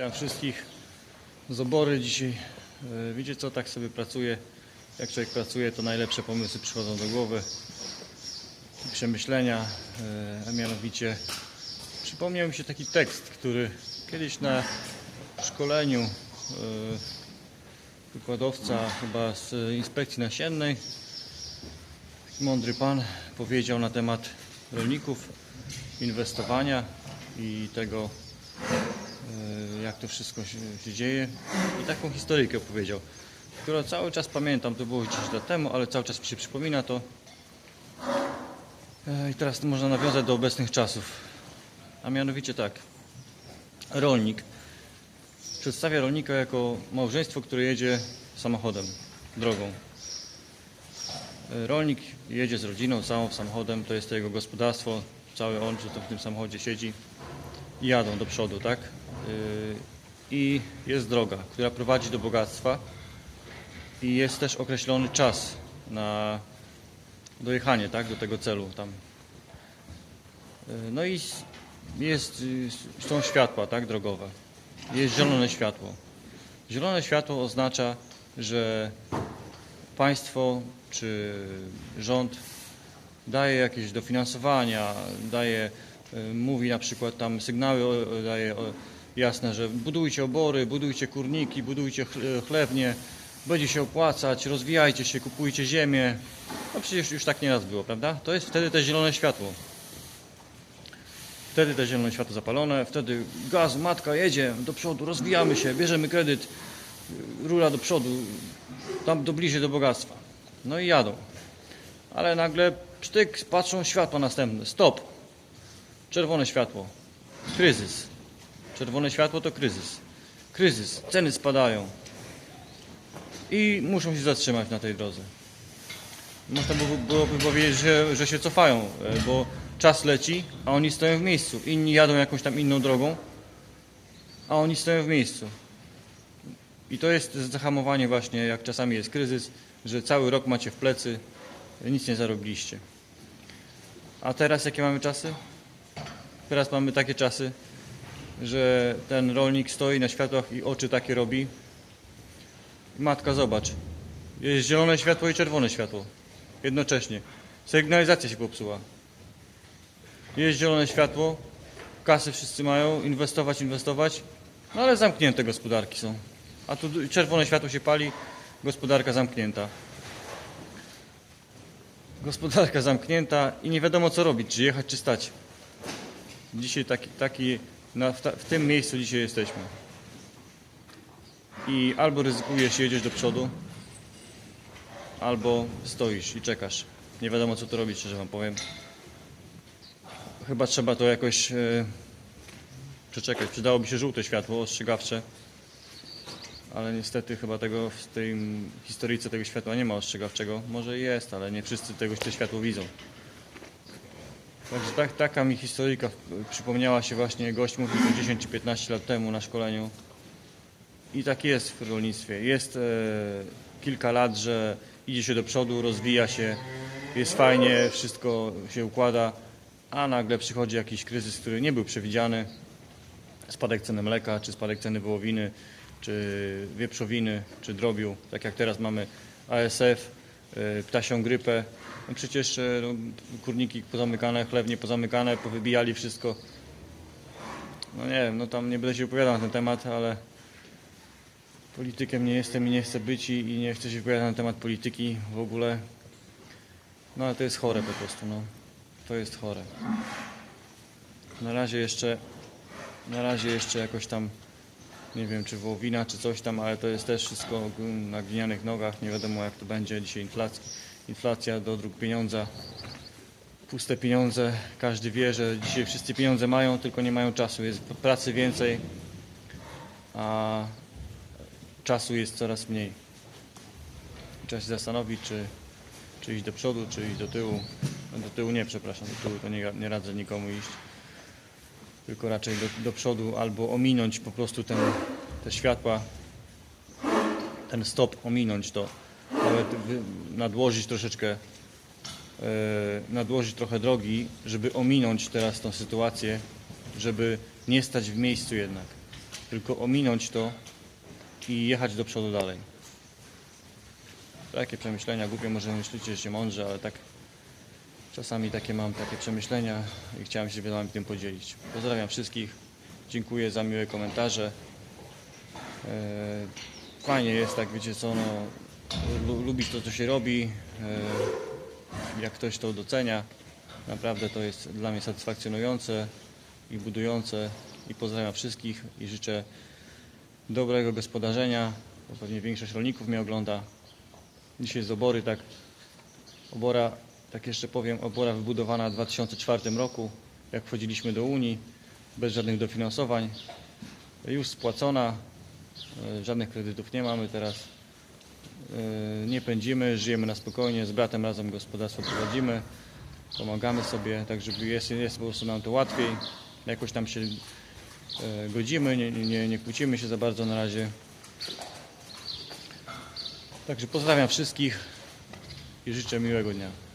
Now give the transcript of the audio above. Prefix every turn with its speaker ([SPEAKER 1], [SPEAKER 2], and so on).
[SPEAKER 1] Witam wszystkich z obory dzisiaj. E, Wiecie co, tak sobie pracuję. Jak człowiek pracuje, to najlepsze pomysły przychodzą do głowy. Przemyślenia, e, a mianowicie przypomniał mi się taki tekst, który kiedyś na szkoleniu e, wykładowca chyba z inspekcji nasiennej, mądry pan powiedział na temat rolników, inwestowania i tego, jak to wszystko się, się dzieje. I taką historyjkę opowiedział, którą cały czas pamiętam, to było 10 lat temu, ale cały czas mi się przypomina to. E, I teraz można nawiązać do obecnych czasów. A mianowicie tak. Rolnik przedstawia rolnika jako małżeństwo, które jedzie samochodem, drogą. E, Rolnik jedzie z rodziną, całą samochodem, to jest to jego gospodarstwo, cały on, że to w tym samochodzie siedzi i jadą do przodu, tak? Yy, I jest droga, która prowadzi do bogactwa i jest też określony czas na dojechanie, tak, do tego celu tam. Yy, No i jest, yy, są światła, tak, drogowe. Jest zielone światło. Zielone światło oznacza, że państwo czy rząd daje jakieś dofinansowania, daje, y, mówi na przykład tam sygnały, daje jasne, że budujcie obory, budujcie kurniki, budujcie chl- chlewnie, będzie się opłacać, rozwijajcie się, kupujcie ziemię. No przecież już tak nieraz było, prawda? To jest wtedy te zielone światło. Wtedy te zielone światło zapalone, wtedy gaz, matka jedzie do przodu, rozwijamy się, bierzemy kredyt, rura do przodu, tam do bliżej do bogactwa. No i jadą. Ale nagle sztyk, patrzą światło następne. Stop. Czerwone światło. Kryzys. Czerwone światło to kryzys. Kryzys. Ceny spadają. I muszą się zatrzymać na tej drodze. Można by- byłoby powiedzieć, że, że się cofają, e, bo czas leci, a oni stoją w miejscu. Inni jadą jakąś tam inną drogą, a oni stoją w miejscu. I to jest zahamowanie właśnie, jak czasami jest kryzys, że cały rok macie w plecy, nic nie zarobiliście. A teraz jakie mamy czasy? Teraz mamy takie czasy, że ten rolnik stoi na światłach i oczy takie robi. Matka, zobacz. Jest zielone światło i czerwone światło. Jednocześnie. Sygnalizacja się popsuła. Jest zielone światło, kasy wszyscy mają, inwestować, inwestować, no ale zamknięte gospodarki są. A tu czerwone światło się pali, gospodarka zamknięta. Gospodarka zamknięta i nie wiadomo co robić, czy jechać, czy stać. Dzisiaj taki, taki na, w, ta, w tym miejscu dzisiaj jesteśmy. I albo ryzykujesz, jedziesz do przodu, albo stoisz i czekasz. Nie wiadomo co tu robić, szczerze wam powiem. Chyba trzeba to jakoś e, przeczekać. Przydałoby się żółte światło ostrzegawcze, ale niestety chyba tego w tej historyjce tego światła nie ma ostrzegawczego. Może jest, ale nie wszyscy tego te światło widzą. Także tak, taka mi historyjka przypomniała się właśnie, gość mówił to 10 czy 15 lat temu na szkoleniu. I tak jest w rolnictwie. Jest e, kilka lat, że idzie się do przodu, rozwija się, jest fajnie, wszystko się układa, a nagle przychodzi jakiś kryzys, który nie był przewidziany. Spadek ceny mleka, czy spadek ceny wołowiny, czy wieprzowiny, czy drobiu, tak jak teraz mamy ASF, ptasią grypę. No przecież e, no, kurniki pozamykane, chlewnie pozamykane, powybijali wszystko. No nie wiem, no tam nie będę się wypowiadał na ten temat, ale politykiem nie jestem i nie chcę być i, i nie chcę się wypowiadać na temat polityki w ogóle. No ale to jest chore po prostu, no. To jest chore. Na razie jeszcze, na razie jeszcze jakoś tam, nie wiem czy wołowina, czy coś tam, ale to jest też wszystko na glinianych nogach. Nie wiadomo jak to będzie dzisiaj inflacja, inflacja do dróg pieniądza. Puste pieniądze. Każdy wie, że dzisiaj wszyscy pieniądze mają, tylko nie mają czasu. Jest pracy więcej, a czasu jest coraz mniej. Trzeba się zastanowić, czy, czy iść do przodu, czy iść do tyłu. Do tyłu nie, przepraszam, do tyłu to nie, nie radzę nikomu iść. Tylko raczej do, do przodu albo ominąć po prostu ten, te światła, ten stop, ominąć to. Nawet nadłożyć troszeczkę, e, nadłożyć trochę drogi, żeby ominąć teraz tą sytuację, żeby nie stać w miejscu jednak. tylko ominąć to i jechać do przodu dalej. Takie przemyślenia, głupio może myślicie, że się mądrze, ale tak czasami takie mam, takie przemyślenia i chciałem się z tym podzielić. Pozdrawiam wszystkich, dziękuję za miłe komentarze. E, Fajnie jest tak, wiecie co, no, lu- lubić to, co się robi, e, jak ktoś to docenia. Naprawdę to jest dla mnie satysfakcjonujące i budujące i pozdrawiam wszystkich i życzę dobrego gospodarzenia, bo pewnie większość rolników mnie ogląda. Dzisiaj z obory, tak, obora, tak jeszcze powiem, obora wybudowana w 2004 roku, jak wchodziliśmy do Unii, bez żadnych dofinansowań, już spłacona, e, żadnych kredytów nie mamy teraz, E, nie pędzimy, żyjemy na spokojnie, z bratem razem gospodarstwo prowadzimy, pomagamy sobie, tak żeby jest, jest po prostu nam to łatwiej, jakoś tam się e, godzimy, nie, nie, nie kłócimy się za bardzo na razie. Także pozdrawiam wszystkich i życzę miłego dnia.